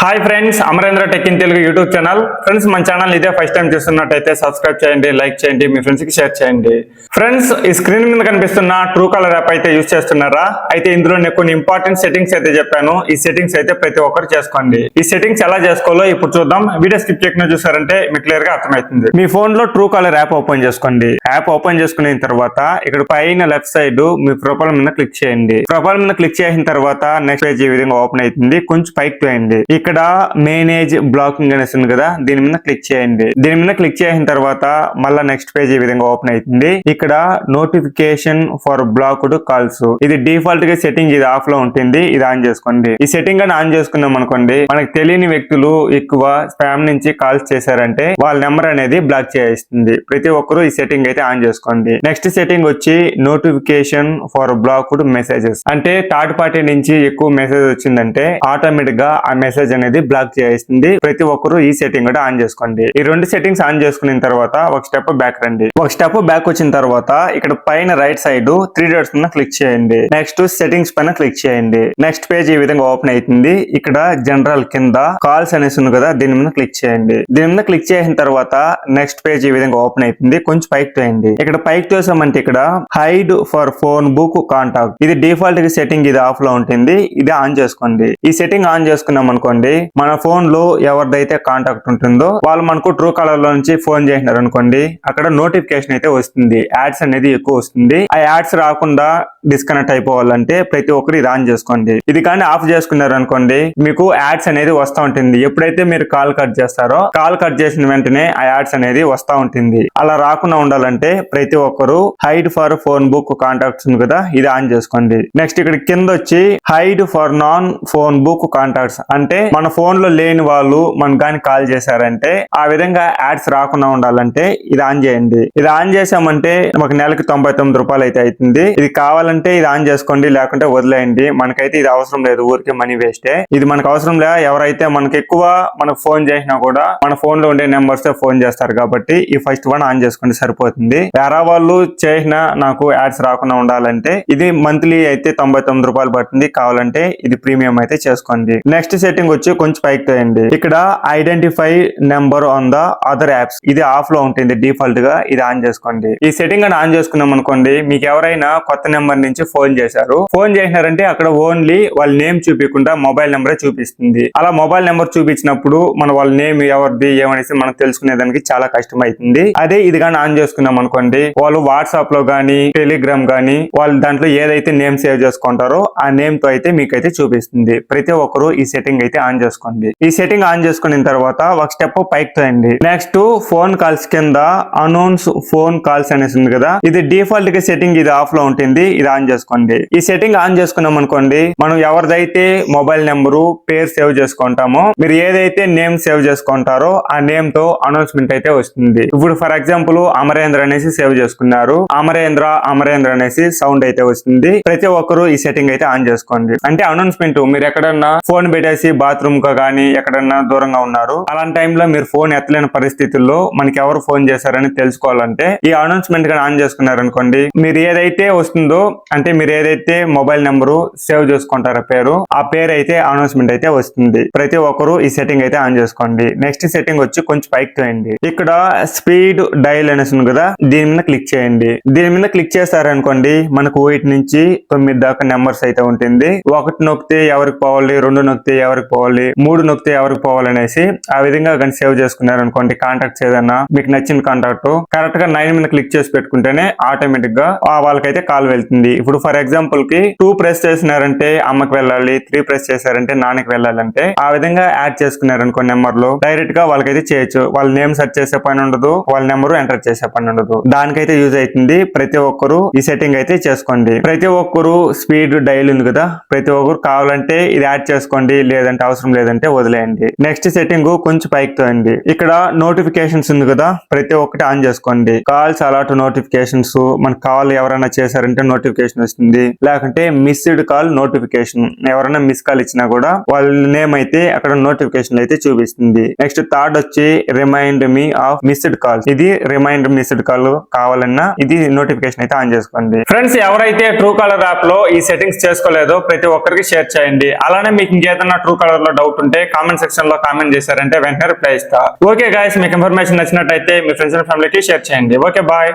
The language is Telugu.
Hi friends Amarendra tech in Telugu YouTube channel friends మన ఛానల్ ఇదే ఫస్ట్ టైం చూస్తున్నట్టయితే సబ్స్క్రైబ్ చేయండి లైక్ చేయండి మీ ఫ్రెండ్స్కి షేర్ చేయండి. ఫ్రెండ్స్ ఈ స్క్రీన్ మీద కనిపిస్తున్న ట్రూ కలర్ యాప్ అయితే యూజ్ చేస్తున్నారా? అయితే ఇందులో నేను కొన్ని ఇంపార్టెంట్ సెట్టింగ్స్ అయితే చెప్పాను. ఈ సెట్టింగ్స్ అయితే ప్రతి ఒక్కరు చేసుకోండి. ఈ సెట్టింగ్స్ ఎలా చేసుకోవాలో ఇప్పుడు చూద్దాం. వీడియో స్కిప్ చేయకుండా చూసారంటే మీకు క్లియర్గా అర్థమవుతుంది. మీ ఫోన్లో ట్రూ కలర్ యాప్ ఓపెన్ చేసుకోండి. యాప్ ఓపెన్ చేసుకున్న తర్వాత ఇక్కడ పైన లెఫ్ట్ సైడ్ మీ ప్రొఫైల్ మీద క్లిక్ చేయండి. ప్రొఫైల్ మీద క్లిక్ చేసిన తర్వాత నెక్స్ట్ పేజ్ ఈ విధంగా ఓపెన్ అవుతుంది. కొంచెం పైకి పోయండి ఇక్కడ ఇక్కడ మేనేజ్ బ్లాకింగ్ అనేసి ఉంది కదా దీని మీద క్లిక్ చేయండి. దీని మీద క్లిక్ చేసిన తర్వాత మళ్ళా నెక్స్ట్ పేజ్ ఈ విధంగా ఓపెన్ అవుతుంది. ఇక్కడ నోటిఫికేషన్ ఫర్ బ్లాక్డ్ కాల్స్ ఇది డిఫాల్ట్గా సెట్టింగ్ ఇది ఆఫ్లో ఉంటుంది ఇది ఆన్ చేసుకోండి. ఈ సెట్టింగ్ అని ఆన్ చేసుకున్నాం అనుకోండి. మనకు తెలియని వ్యక్తులు ఎక్కువ స్పామ్ నుంచి కాల్స్ చేశారంటే వాళ్ళ నెంబర్ అనేది బ్లాక్ చేస్తుంది. ప్రతి ఒక్కరు ఈ సెట్టింగ్ అయితే ఆన్ చేసుకోండి. నెక్స్ట్ సెట్టింగ్ వచ్చి నోటిఫికేషన్ ఫర్ బ్లాక్డ్ మెసేజెస్ అంటే థర్డ్ పార్టీ నుంచి ఎక్కువ మెసేజ్ వచ్చిందంటే ఆటోమేటిక్గా ఆ మెసేజ్ అనేది బ్లాక్ చేస్తుంది. ప్రతి ఒక్కరు ఈ సెట్టింగ్ కూడా ఆన్ చేసుకోండి. ఈ రెండు సెట్టింగ్స్ ఆన్ చేసుకున్న తర్వాత ఒక స్టెప్ బ్యాక్ రండి. ఒక స్టెప్ బ్యాక్ వచ్చిన తర్వాత ఇక్కడ పైన రైట్ సైడ్ త్రీ డాట్స్ మీద క్లిక్ చేయండి. నెక్స్ట్ సెట్టింగ్స్ పైన క్లిక్ చేయండి. నెక్స్ట్ పేజ్ ఈ విధంగా ఓపెన్ అవుతుంది. ఇక్కడ జనరల్ కింద కాల్స్ అనేసి ఉంది కదా దీని మీద క్లిక్ చేయండి. దీని మీద క్లిక్ చేసిన తర్వాత నెక్స్ట్ పేజ్ ఈ విధంగా ఓపెన్ అవుతుంది. కొంచెం పైకి తోయండి. ఇక్కడ పైకి తోసామంటే ఇక్కడ hide for phone book contact ఇది డిఫాల్ట్గా సెట్టింగ్ ఇది ఆఫ్లో ఉంటుంది. ఇది ఆన్ చేసుకోండి. ఈ సెట్టింగ్ ఆన్ చేసుకున్నాం అనుకోండి మన ఫోన్లో ఎవరిదైతే కాంటాక్ట్ ఉంటుందో వాళ్ళు మనకు ట్రూ కలర్లో నుంచి ఫోన్ చేసినారు అనుకోండి అక్కడ నోటిఫికేషన్ అయితే వస్తుంది. యాడ్స్ అనేది ఎక్కువ వస్తుంది. ఆ యాడ్స్ రాకుండా డిస్కనెక్ట్ అయిపోవాలంటే ప్రతి ఒక్కరు ఇది ఆన్ చేసుకోండి. ఇది కానీ ఆఫ్ చేసుకున్నారు అనుకోండి మీకు యాడ్స్ అనేది వస్తూ ఉంటుంది. ఎప్పుడైతే మీరు కాల్ కట్ చేస్తారో కాల్ కట్ చేసిన వెంటనే ఆ యాడ్స్ అనేది వస్తూ ఉంటుంది. అలా రాకుండా ఉండాలంటే ప్రతి ఒక్కరు hide for phone book contacts ఉంది కదా ఇది ఆన్ చేసుకోండి. నెక్స్ట్ ఇక్కడ కింద వచ్చి hide for non phone book contacts అంటే మన ఫోన్లో లేని వాళ్ళు మనకు కానీ కాల్ చేశారంటే ఆ విధంగా యాడ్స్ రాకుండా ఉండాలంటే ఇది ఆన్ చేయండి. ఇది ఆన్ చేసామంటే మాకు నెలకి తొంభై తొమ్మిది రూపాయలు అయితే అవుతుంది. ఇది కావాలంటే ఇది ఆన్ చేసుకోండి లేకుంటే వదిలేయండి. మనకైతే ఇది అవసరం లేదు ఊరికే మనీ వేస్టే ఇది మనకు అవసరం లే ఎవరైతే మనకి ఎక్కువ మనకు ఫోన్ చేసినా కూడా మన ఫోన్లో ఉండే నెంబర్స్ ఫోన్ చేస్తారు కాబట్టి ఈ ఫస్ట్ వన్ ఆన్ చేసుకోండి సరిపోతుంది. వేరే వాళ్ళు చేసిన నాకు యాడ్స్ రాకుండా ఉండాలంటే ఇది మంత్లీ అయితే తొంభై తొమ్మిది రూపాయలు పడుతుంది. కావాలంటే ఇది ప్రీమియం అయితే చేసుకోండి. నెక్స్ట్ సెట్టింగ్ వచ్చి కొంచెం పైకి తేయండి. ఇక్కడ identify number on the other apps ఇది ఆఫ్లో ఉంటుంది డిఫాల్ట్గా ఇది ఆన్ చేసుకోండి. ఈ సెట్టింగ్ అని ఆన్ చేసుకున్నాం అనుకోండి మీకు ఎవరైనా కొత్త నెంబర్ నుంచి ఫోన్ చేశారు. ఫోన్ చేసినారంటే అక్కడ ఓన్లీ వాళ్ళ నేమ్ చూపించకుండా మొబైల్ నెంబరే చూపిస్తుంది. అలా మొబైల్ నెంబర్ చూపించినప్పుడు మన వాళ్ళ నేమ్ ఎవరిది ఏమనేసి మనం తెలుసుకునే దానికి చాలా కష్టం అవుతుంది అదే ఇది కానీ ఆన్ చేసుకున్నాం అనుకోండి వాళ్ళు వాట్సాప్లో గానీ టెలిగ్రామ్ గానీ వాళ్ళు దాంట్లో ఏదైతే నేమ్ సేవ్ చేసుకుంటారో ఆ నేమ్తో అయితే మీకైతే చూపిస్తుంది. ప్రతి ఒక్కరు ఈ సెట్టింగ్ అయితే ఆన్ చేసుకోండి. ఈ సెట్టింగ్ ఆన్ చేసుకున్న తర్వాత ఒక స్టెప్ పైకి తోయండి. నెక్స్ట్ ఫోన్ కాల్స్ కింద అనౌన్స్ ఫోన్ కాల్స్ అనేసి ఉంది కదా? ఇది డిఫాల్ట్గా సెట్టింగ్ ఇది ఆఫ్లో ఉంటుంది. ఇది ఆన్ చేసుకోండి. ఈ సెట్టింగ్ ఆన్ చేసుకున్నాం అనుకోండి మనం ఎవరిదైతే మొబైల్ నెంబరు పేరు సేవ్ చేసుకుంటామో మీరు ఏదైతే నేమ్ సేవ్ చేసుకుంటారో ఆ నేమ్తో అనౌన్స్మెంట్ అయితే వస్తుంది. ఇప్పుడు ఫర్ ఎగ్జాంపుల్ అమరేంద్ర అనేసి సేవ్ చేసుకున్నారు. అమరేంద్ర అమరేంద్ర అనేసి సౌండ్ అయితే వస్తుంది. ప్రతి ఒక్కరు ఈ సెట్టింగ్ అయితే ఆన్ చేసుకోండి. అంటే అనౌన్స్మెంట్ మీరు ఎక్కడన్నా ఫోన్ పెట్టేసి బాత్రూమ్ కా కానీ ఎక్కడన్నా దూరంగా ఉన్నారు. అలాంటి టైంలో మీరు ఫోన్ ఎత్తలేని పరిస్థితుల్లో మనకి ఎవరు ఫోన్ చేశారని తెలుసుకోవాలంటే ఈ అనౌన్స్మెంట్ కానీ ఆన్ చేసుకున్నారు అనుకోండి మీరు ఏదైతే వస్తుందో అంటే మీరు ఏదైతే మొబైల్ నెంబరు సేవ్ చేసుకుంటారో పేరు ఆ పేరు అయితే అనౌన్స్మెంట్ అయితే వస్తుంది. ప్రతి ఒక్కరు ఈ సెట్టింగ్ అయితే ఆన్ చేసుకోండి. నెక్స్ట్ సెట్టింగ్ వచ్చి కొంచెం పైకి తోయండి. ఇక్కడ స్పీడ్ డైల్ అనేసి ఉంది కదా దీని మీద క్లిక్ చేయండి. దీని మీద క్లిక్ చేస్తారనుకోండి మనకు ఒకటి నుంచి తొమ్మిది దాకా నెంబర్స్ అయితే ఉంటుంది. ఒకటి నొక్కితే ఎవరికి పోవాలి రెండు నొక్కితే ఎవరికి పోవాలి మూడు నొక్కితే ఎవరికి పోవాలి అనేసి ఆ విధంగా కానీ సేవ్ చేసుకున్నారు అనుకోండి. కాంటాక్ట్స్ ఏదన్నా మీకు నచ్చిన కాంటాక్ట్ కరెక్ట్గా నైన్ మీద క్లిక్ చేసి పెట్టుకుంటేనే ఆటోమేటిక్గా వాళ్ళకైతే కాల్ వెళ్తుంది. ఇప్పుడు ఫర్ ఎగ్జాంపుల్కి టూ ప్రెస్ చేసినారంటే అమ్మకి వెళ్ళాలి త్రీ ప్రెస్ చేశారంటే నాన్నకి వెళ్ళాలంటే ఆ విధంగా యాడ్ చేసుకున్నారు అనుకో నెంబర్లో డైరెక్ట్గా వాళ్ళకైతే చేయొచ్చు. వాళ్ళ నేమ్ సెర్చ్ చేసే పని ఉండదు వాళ్ళ నెంబర్ ఎంటర్ చేసే పని ఉండదు. దానికైతే యూజ్ అవుతుంది ప్రతి ఒక్కరు ఈ సెట్టింగ్ అయితే చేసుకోండి. ప్రతి ఒక్కరు స్పీడ్ డైల్ ఉంది కదా ప్రతి ఒక్కరు కావాలంటే ఇది యాడ్ చేసుకోండి లేదంటే అవసరం లేదంటే వదిలేయండి. నెక్స్ట్ సెట్టింగ్ కొంచెం పైకి తోయండి. ఇక్కడ నోటిఫికేషన్స్ ఉంది కదా ప్రతి ఒక్కటి ఆన్ చేసుకోండి. కాల్స్ అలాట్ నోటిఫికేషన్స్ మనకు కాల్ ఎవరైనా చేశారంటే నోటిఫికేషన్ వస్తుంది. లేకుంటే మిస్డ్ కాల్ నోటిఫికేషన్ ఎవరైనా మిస్ కాల్ ఇచ్చినా కూడా వాళ్ళ నేమ్ అయితే అక్కడ నోటిఫికేషన్ అయితే చూపిస్తుంది. నెక్స్ట్ థర్డ్ వచ్చి remind me of missed call ఇది రిమైండ్ మిస్డ్ కాల్ కావాలన్నా ఇది నోటిఫికేషన్ అయితే ఆన్ చేసుకోండి. ఫ్రెండ్స్ ఎవరైతే ట్రూ కాలర్ యాప్లో ఈ సెట్టింగ్స్ చేసుకోలేదో ప్రతి ఒక్కరికి షేర్ చేయండి. అలానే మీకు ఇంకేదన్నా ట్రూ కలర్ లో డౌట్ ఉంటే కామెంట్ సెక్షన్లో కామెంట్ చేశారంటే వెంటనే రిప్లై ఇస్తా. ఓకే గాయస్ మీకు ఇన్ఫర్మేషన్ నచ్చినట్టయితే మీ ఫ్రెండ్స్ అండ్ ఫ్యామిలీకి షేర్ చేయండి. Okay bye